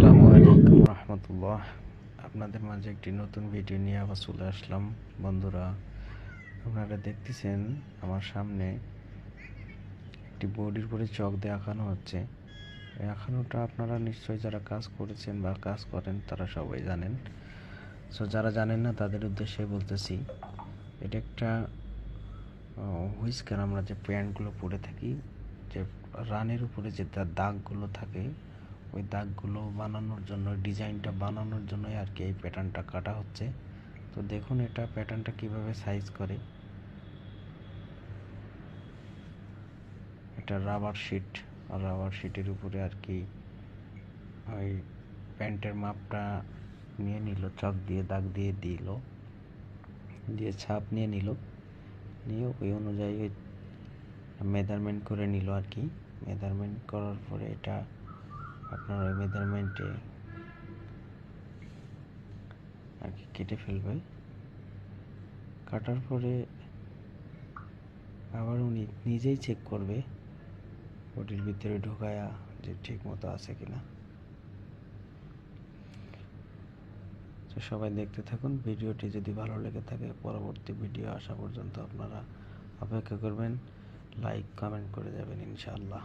আসসালামু আলাইকুম। রহমতুল্লাহ। আপনাদের মাঝে একটি নতুন ভিডিও নিয়ে আবার চলে আসলাম। বন্ধুরা, আপনারা দেখতেছেন আমার সামনে একটি বডির উপরে চক দিয়ে আঁকানো হচ্ছে। এই আঁকানোটা আপনারা নিশ্চয়ই যারা কাজ করেছেন বা কাজ করেন, তারা সবাই জানেন। সো যারা জানেন না, তাদের উদ্দেশ্যে বলতেছি, এটা একটা হুইস্কার আমরা যে প্যান্টগুলো পরে থাকি, যে রানের উপরে যে দাগগুলো থাকে ওই দাগগুলো বানানোর জন্য, ডিজাইনটা বানানোর জন্যই আর কি এই প্যাটার্নটা কাটা হচ্ছে। তো দেখুন এটা প্যাটার্নটা কীভাবে সাইজ করে। এটা রাবার শিট আর রাবার শিটের উপরে আর কি ওই প্যান্টের মাপটা নিয়ে নিল, চক দিয়ে, দাগ দিয়ে দিল, দিয়ে ছাপ নিয়ে নিল, নিয়ে ওই অনুযায়ী মেজারমেন্ট করে নিল আর কি। মেজারমেন্ট করার পরে এটা আপনার মেজারমেন্টে আর কি কেটে ফেলবে। কাটার পরে আবার উনি নিজেই চেক করবে ওটির ভিতরে ঢোকায়া যে ঠিক মতো আছে কিনা। তো সবাই দেখতে থাকুন, ভিডিওটি যদি ভালো লেগে থাকে পরবর্তী ভিডিও আসা পর্যন্ত আপনারা অপেক্ষা করবেন লাইক কমেন্ট করে যাবেন ইনশাআল্লাহ।